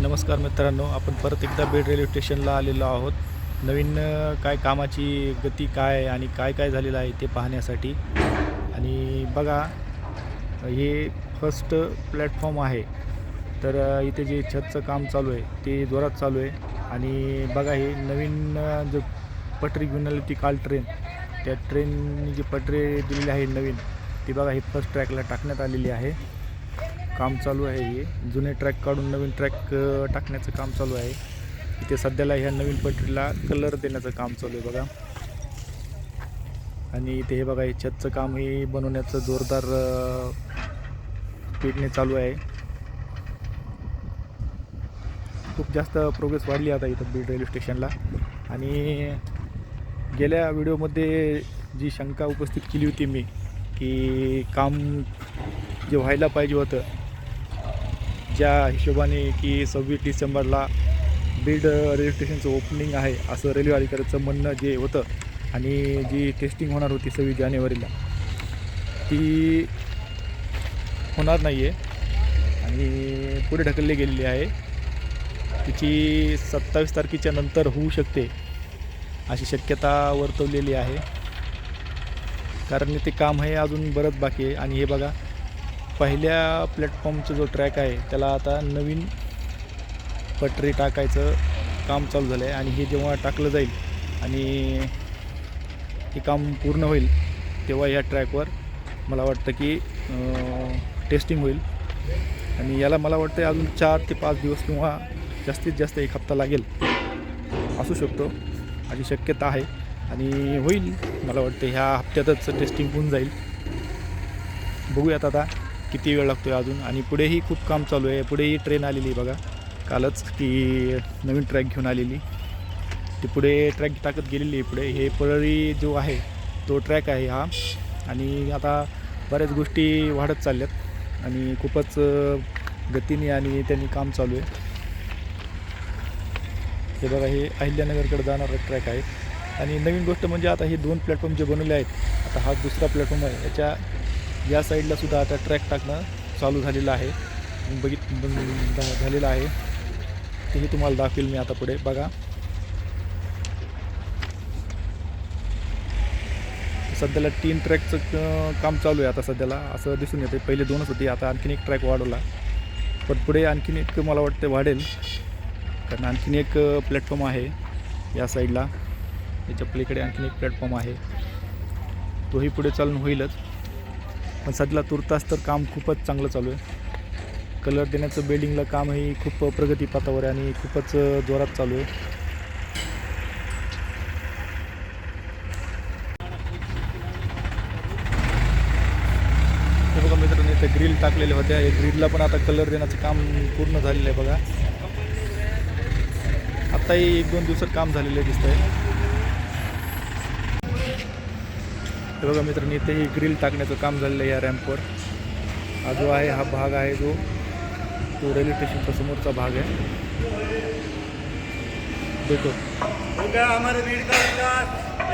नमस्कार मित्रांनो आपण परत एकदा बेड रेल्वे स्टेशनला आलेलो आहोत. नवीन काय कामाची गती काय आहे आणि काय काय झालेलं आहे ते पाहण्यासाठी. आणि बघा हे फर्स्ट प्लॅटफॉर्म आहे. तर इथे जे छतचं काम चालू आहे ते जोरात चालू आहे. आणि बघा हे नवीन जो पटरी घेऊन आली ती काल ट्रेन त्या ट्रेननी जी पटरी दिलेली आहे नवीन ती बघा ही फर्स्ट ट्रॅकला टाकण्यात आलेली आहे. काम चालू आहे हे. जुने ट्रॅक काढून नवीन ट्रॅक टाकण्याचं काम चालू आहे. इथे सध्याला ह्या नवीन पटरीला कलर देण्याचं काम चालू आहे बघा. आणि इथे हे बघा हे छतचं काम हे बनवण्याचं जोरदार पेटणे चालू आहे. खूप जास्त प्रोग्रेस वाढली आता इथं बीड रेल्वे स्टेशनला आणि गेल्या व्हिडिओमध्ये जी शंका उपस्थित केली होती मी की काम जे व्हायला पाहिजे होतं ज्या हिशोबाने की सव्वीस डिसेंबरला बीड रेल्वे स्टेशनचं ओपनिंग आहे असं रेल्वे अधिकाऱ्याचं म्हणणं जे होतं आणि जी टेस्टिंग होणार होती सव्वीस जानेवारीला ती होणार नाही आहे आणि पुढे ढकलली गेलेली आहे. तिची सत्तावीस तारखेच्या नंतर होऊ शकते अशी शक्यता वर्तवलेली आहे. कारण ते काम आहे अजून बरंच बाकी आहे आणि हे बघा पहिल्या प्लॅटफॉर्मचा जो ट्रॅक आहे त्याला आता नवीन पटरी टाकायचं काम चालू झालं आहे आणि हे जेव्हा टाकलं जाईल आणि हे काम पूर्ण होईल तेव्हा या ट्रॅकवर मला वाटतं की टेस्टिंग होईल. आणि याला मला वाटतं अजून चार ते पाच दिवस किंवा जास्तीत जास्त एक हप्ता लागेल असू शकतो. अशी शक्यता आहे आणि होईल मला वाटतं ह्या हप्त्यातच टेस्टिंग होऊन जाईल. बघूयात आता. किती वेळ लागतो आहे अजून? आणि पुढेही खूप काम चालू आहे. पुढेही ट्रेन आलेली आहे बघा. कालच की नवीन ट्रॅक घेऊन आलेली. ती पुढे ट्रॅक टाकत गेलेली आहे पुढे. हे परळी जो आहे तो ट्रॅक आहे हा. आणि आता बऱ्याच गोष्टी वाढत चालल्यात. आणि खूपच गतीने आणि त्यांनी काम चालू आहे. हे बघा हे अहिल्यानगरकडे जाणारा ट्रॅक आहे. आणि नवीन गोष्ट म्हणजे आता हे दोन प्लॅटफॉर्म जे बनवले आहेत आता हा दुसरा प्लॅटफॉर्म आहे. याच्या या साईडला सुद्धा आता ट्रॅक टाकणं चालू झालेलं आहे. बघित झालेलं आहे. तेही तुम्हाला दाखवेल मी आता पुढे. बघा. सध्याला तीन ट्रॅकचं काम चालू आहे आता सध्याला. असं दिसून येते पहिले दोनच होते. आता आणखीन एक ट्रॅक वाढवला. पण पुढे आणखीन एक मला वाटतं वाढेल. कारण आणखीन एक प्लॅटफॉर्म आहे या साईडला. याच्या पलीकडे आणखीन एक प्लॅटफॉर्म आहे. तोही पुढे चालून होईलच. पण सध्याला तुर्तास तर काम खूपच चांगलं चालू आहे. कलर देण्याचं बिल्डिंगला कामही खूप प्रगतीपथावर आहे आणि खूपच जोरात चालू आहे. बघा मित्रांनो इथे ग्रिल टाकलेले होत्या. या ग्रिलला पण आता कलर देण्याचं काम पूर्ण झालेलं आहे बघा. आत्ताही एक दोन दिवसात काम झालेलं आहे दिसतंय. हे बघा मित्रांनो इथेही ग्रिल टाकण्याचं काम झालेलं आहे या रॅम्पवर हा जो आहे हा भाग आहे जो तो रेल्वे स्टेशनचा समोरचा भाग आहे. देखो हो गया हमारे भीड़ का विकास।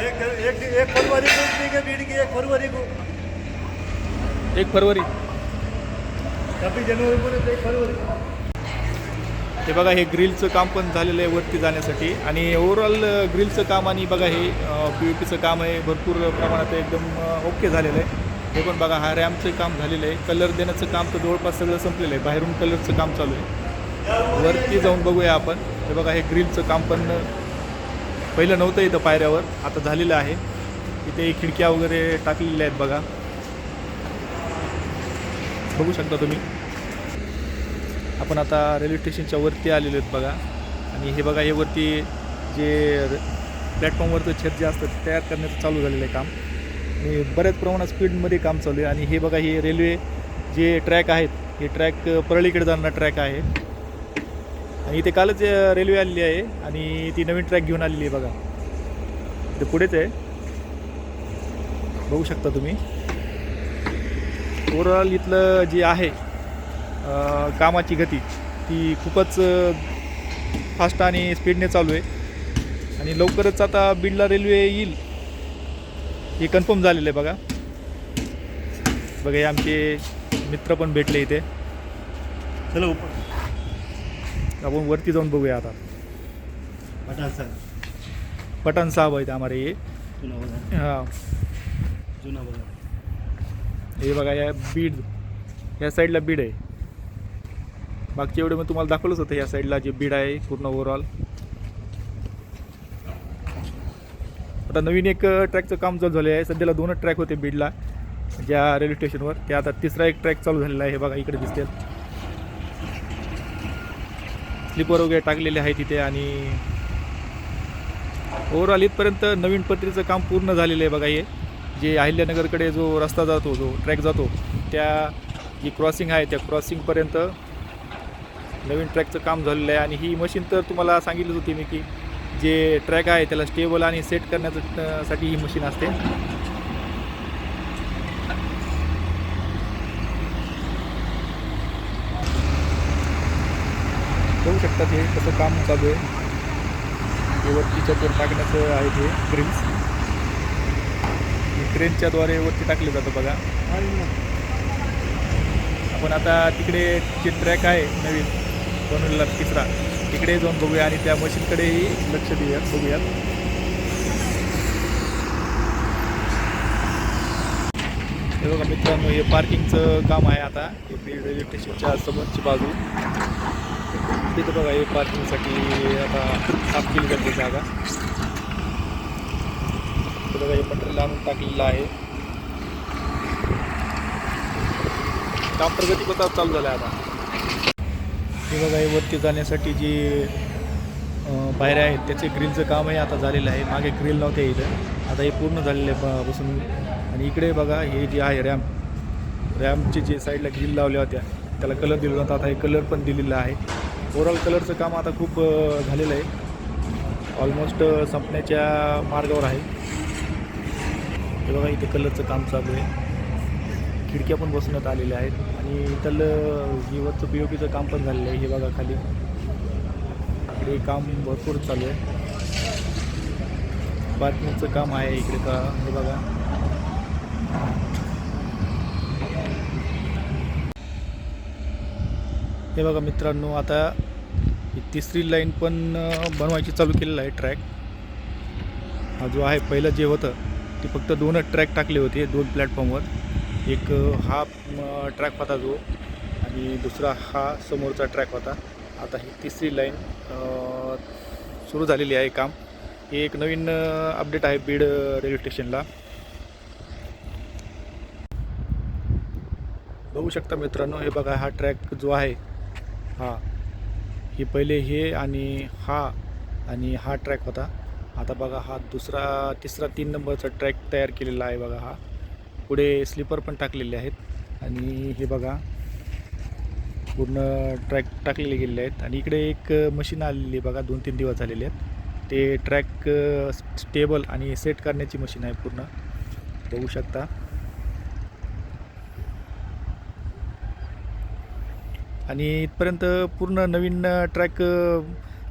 एक एक एक फरवरी को भीड़ एक फरवरी को। एक फरवरी. छब्बीस जनवरी को एक फरवरी हे बघा हे ग्रिलचं काम पण झालेलं आहे वरती जाण्यासाठी. आणि ओव्हरऑल ग्रिलचं काम आणि बघा हे पी यू पीचं काम आहे भरपूर प्रमाणात एकदम ओके झालेलं आहे. हे पण बघा हा रॅमचं काम झालेलं आहे. कलर देण्याचं काम तर जवळपास सगळं संपलेलं आहे. बाहेरून कलरचं काम चालू आहे. वरती जाऊन बघूया आपण. हे बघा हे ग्रिलचं काम पण पहिलं नव्हतं इथं पायऱ्यावर. आता झालेलं आहे. इथे खिडक्या वगैरे टाकलेल्या आहेत बघा. बघू शकता तुम्ही. आपण आता रेल्वे स्टेशनच्या वरती आलेलो आहेत बघा. आणि हे बघा हे वरती जे प्लॅटफॉर्मवरचं छत जे असतं ते तयार करण्याचं चालू झालेलं आहे काम. आणि बऱ्याच प्रमाणात स्पीडमध्ये काम चालू आहे. आणि हे बघा हे रेल्वे जे ट्रॅक आहेत हे ट्रॅक परळीकडे जाणारा ट्रॅक आहे. आणि इथे कालच रेल्वे आलेली आहे. आणि ती नवीन ट्रॅक घेऊन आलेली आहे बघा. ते पुढेच आहे. बघू शकता तुम्ही. ओवरऑल इथलं जे आहे कामाची गती ती खूपच फास्ट आणि स्पीडने चालू आहे. आणि लवकरच आता बीडला रेल्वे येईल. हे कन्फर्म झालेलं आहे बघा. बघा हे आमचे मित्र पण भेटले इथे. चलो आपण वरती जाऊन बघूया आता. पठाण सर पठाण साहब आहेत आम्हाला हे. हां. जुना बाजार हे बघा या बीड या साईडला बीड आहे. मागच्या एवढे मी तुम्हाला दाखवलंच होतं या साईडला जे बीड आहे पूर्ण ओव्हरऑल आता नवीन एक ट्रॅकचं काम चालू झालं आहे सध्याला दोनच ट्रॅक होते बीडला ज्या रेल्वे स्टेशनवर ते आता तिसरा एक ट्रॅक चालू झालेला आहे हे बघा इकडे दिसते स्लीपर वगैरे टाकलेले आहे तिथे आणि ओव्हरऑल इथपर्यंत नवीन पत्रीचं काम पूर्ण झालेलं आहे बघा हे. जे अहिल्यानगरकडे जो रस्ता जातो जो ट्रॅक जातो त्या जी क्रॉसिंग आहे त्या क्रॉसिंगपर्यंत नवीन ट्रॅकचं काम झालेलं आहे. आणि ही मशीन तर तुम्हाला सांगितलीच होती मी की जे ट्रॅक आहे त्याला स्टेबल आणि सेट करण्याचं साठी ही मशीन असते. बघू शकता ते कसं काम चालू आहे. हे वरतीच्या छतवर टाकण्याचं आहे ते क्रेन्स क्रेनच्याद्वारे वरती टाकले जातं बघा. आपण आता तिकडे जे ट्रॅक आहे नवीन बनवलेला तिसरा. इकडे जाऊन बघूया आणि त्या मशीनकडेही लक्ष देऊयात बघूयात हे बघा मित्रांनो हे पार्किंगचं काम आहे आता. हे बीड रेल्वे स्टेशनच्या समोरची बाजू. तिथं बघा हे पार्किंगसाठी आता साफ केली जाते जागा. बघा हे मटेरियल आणून टाकलेलं आहे. काम प्रगती पथावर चालू झालं आहे आता. हे बघा हे वरती जाण्यासाठी जी पायऱ्या आहेत त्याचे ग्रिलचं कामही आता झालेलं आहे. मागे ग्रिल नव्हते इथं. आता हे पूर्ण झालेलं आहे बसून. आणि इकडे बघा हे जे आहे रॅम्प रॅम्पचे जे साईडला ग्रिल लावल्या होत्या त्याला कलर दिला होता आता हे कलर पण दिलेला आहे. ओवरऑल कलरचं काम आता खूप झालेलं आहे. ऑलमोस्ट संपण्याच्या मार्गावर आहे. हे बघा इथे कलरचं काम चालू आहे. खिडक्या पण बसवण्यात आलेल्या आहेत आणि इथलं जीवतचं पी ओ पीचं काम पण झालेलं आहे हे बघा खाली. इकडे काम भरपूर चालू आहे. बातमीचं काम आहे इकडे का हे बघा. हे बघा मित्रांनो आता ही तिसरी लाईन पण बनवायची चालू केलेलं आहे ट्रॅक. हा जो आहे पहिलं जे होतं ते फक्त दोनच ट्रॅक टाकले होते दोन प्लॅटफॉर्मवर. एक हा ट्रॅक होता जो आणि दुसरा हा समोरचा ट्रॅक होता. आता ही तिसरी लाईन सुरू झालेली आहे काम. हे एक नवीन अपडेट आहे बीड रेल्वे स्टेशनला बघू शकता मित्रांनो हे बघा हा ट्रॅक जो आहे हा हे पहिले हे आणि हा आणि हा ट्रॅक होता. आता बघा हा दुसरा तिसरा तीन नंबरचा ट्रॅक तयार केलेला आहे बघा हा. पुढे स्लीपर पण टाकलेले आहेत. आणि हे बघा पूर्ण ट्रॅक टाकलेले गेलेले आहेत. आणि इकडे एक मशीन आलेली आहे बघा दोन तीन दिवस झालेले आहेत. ते ट्रॅक स्टेबल आणि सेट करण्याची मशीन आहे पूर्ण. बघू शकता. आणि इथपर्यंत पूर्ण नवीन ट्रॅक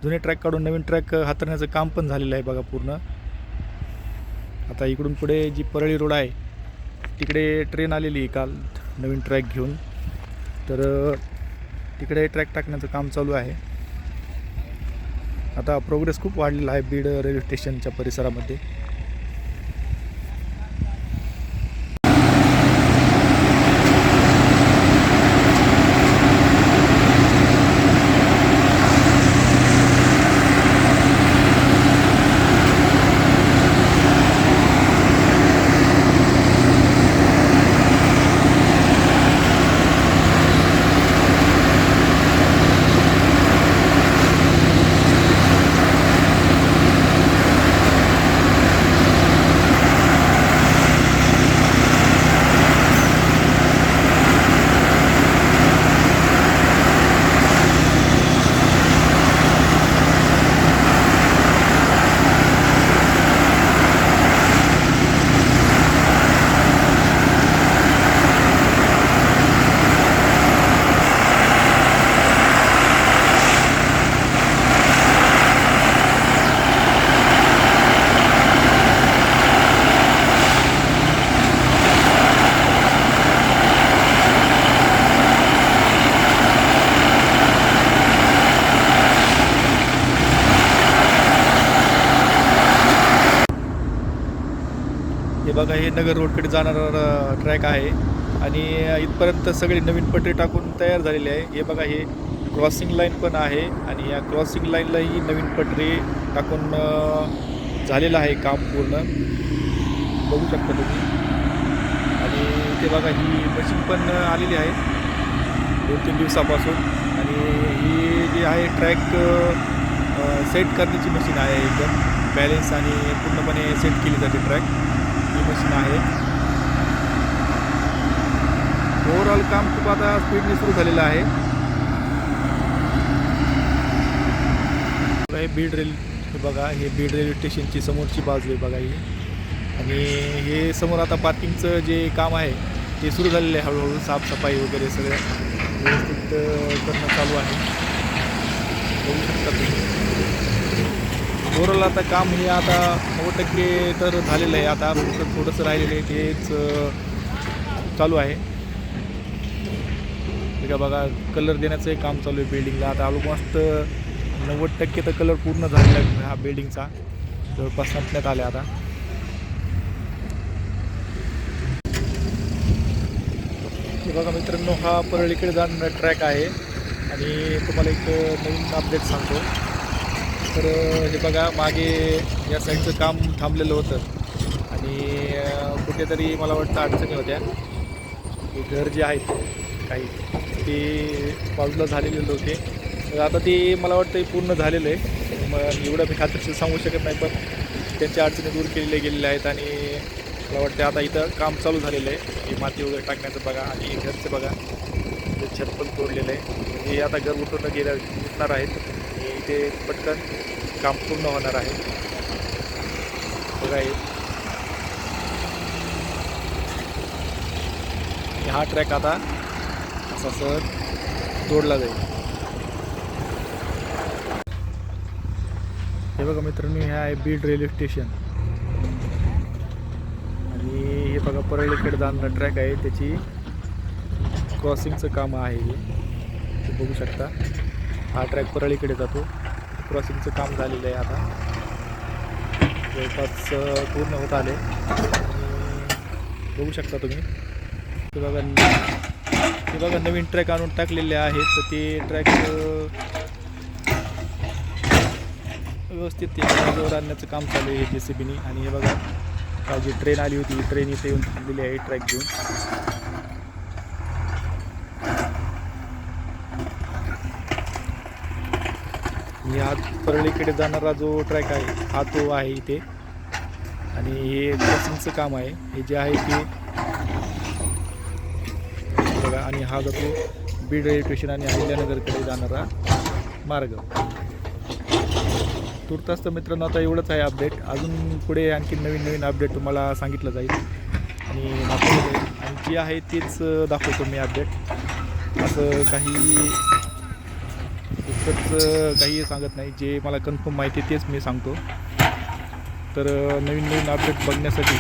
जुने ट्रॅक काढून नवीन ट्रॅक हाताळण्याचं काम पण झालेलं आहे बघा पूर्ण. आता इकडून पुढे जी परळी रोड आहे तिकडे ट्रेन आलेली आहे काल नवीन ट्रॅक घेऊन. तर तिकडे ट्रॅक टाकण्याचं काम चालू आहे. आता प्रोग्रेस खूप वाढलेला आहे बीड रेल्वे स्टेशनच्या परिसरामध्ये. नगर रोडकडे जाणारा ट्रॅक आहे. आणि इथपर्यंत सगळी नवीन पटरी टाकून तयार झालेली आहे. हे बघा हे क्रॉसिंग लाईन पण आहे. आणि या क्रॉसिंग लाईनलाही नवीन पटरी टाकून झालेलं आहे काम पूर्ण. बघू शकता तुम्ही. आणि ते बघा ही मशीन पण आलेली आहे. दोन तीन दिवसापासून. आणि ही जी आहे ट्रॅक सेट करण्याची मशीन आहे एकदम. बॅलेन्स आणि पूर्णपणे सेट केली जाते ट्रॅक मशीन आहे. ओव्हरऑल काम खूप आता स्पीडने सुरू झालेलं आहे. हे बीड रेल बघा हे बीड रेल्वे स्टेशनची समोरची बाजू आहे बघा ही. आणि हे समोर आता पार्किंगचं जे काम आहे ते सुरू झालेलं आहे हळूहळू साफसफाई वगैरे सगळं व्यवस्थित करणं चालू आहे. बघू शकता तुम्ही. ओव्हरऑल आता काम हे आता नव्वद टक्के तर झालेलं आहे. आता फक्त थोडंसं राहिलेलं आहे तेच चालू आहे. का बघा कलर देण्याचंही काम चालू आहे बिल्डिंगला आता ऑलमोस्ट नव्वद टक्के तर कलर पूर्ण झालेला आहे हा बिल्डिंगचा जवळपास संपण्यात आला आता. बघा मित्रांनो हा परळीकडे जाणारा ट्रॅक आहे. आणि तुम्हाला एक नवीन अपडेट सांगतो. तर हे बघा मागे या साईडचं काम थांबलेलं होतं. आणि कुठेतरी मला वाटतं अडचणी होत्या. हे घर जे आहेत काही ते बाजूला झालेले होते तर आता ते मला वाटतं पूर्ण झालेलं आहे. मग एवढं मी खात्रीशीर सांगू शकत नाही पण त्यांच्या अडचणी दूर केलेल्या गेलेल्या आहेत. आणि मला वाटतं आता इथं काम चालू झालेलं आहे. हे माती वगैरे टाकण्याचं बघा आणि घरचं बघा. ते छत पण तोडलेलं आहे. हे आता घर उठून गेल्या उठणार आहेत. इथे पटकन काम पूर्ण होणार आहे. बघा हे. हा ट्रॅक आता असा सहज जोडला जाईल. हे बघा मित्रांनो हे आहे बीड रेल्वे स्टेशन. आणि हे बघा परळीकडे जाणारा ट्रॅक आहे त्याची क्रॉसिंगचं काम आहे हे. बघू शकता. हा ट्रॅक परळीकडे जातो. क्रॉसिंगचं काम झालेलं आहे आता. जवळपास पूर्ण होत आले बघू शकता तुम्ही. ते बघा ते बघा नवीन ट्रॅक आणून टाकलेले आहेत. तर ते ट्रॅक व्यवस्थित ते जागेवर आणण्याचं काम चालू आहे जे सी बीनी आणि हे बघा जी ट्रेन आली होती ट्रेन इथे येऊन थांबलेली आहे ट्रॅक घेऊन. आणि हा परळीकडे जाणारा जो ट्रॅक आहे हा तो आहे इथे. आणि हे क्रॉसिंगचं काम आहे. हे जे आहे ते बघा आणि हा जातो बीड रेल्वे स्टेशन आणि अहिल्यानगरकडे जाणारा मार्ग. तुर्तास तर मित्रांनो आता एवढंच आहे अपडेट अजून पुढे आणखी नवीन नवीन अपडेट तुम्हाला सांगितलं जाईल. आणि दाखवलं जाईल. आणि जे आहे तेच दाखवतो मी अपडेट असं काही इतकंच काही सांगत नाही. जे मला कन्फर्म माहिती आहे तेच मी सांगतो. तर नवीन नवीन अपडेट बघण्यासाठी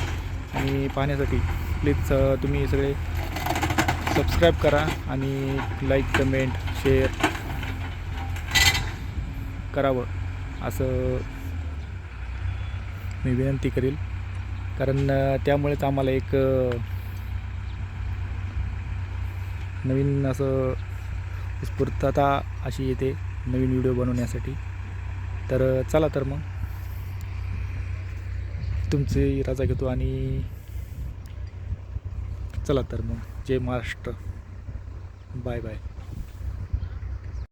आणि पाहण्यासाठी प्लीज तुम्ही सगळे सबस्क्राईब करा आणि लाईक कमेंट शेअर करावं. असं मी विनंती करेल. कारण त्यामुळेच आम्हाला एक नवीन असं उत्स्फूर्तता अशी येते. नवीन व्हिडिओ बनवण्यासाठी. तर चला तर मग. तुमची रजा घेतो आणि चला तर मग. जय महाराष्ट्र. Bye bye.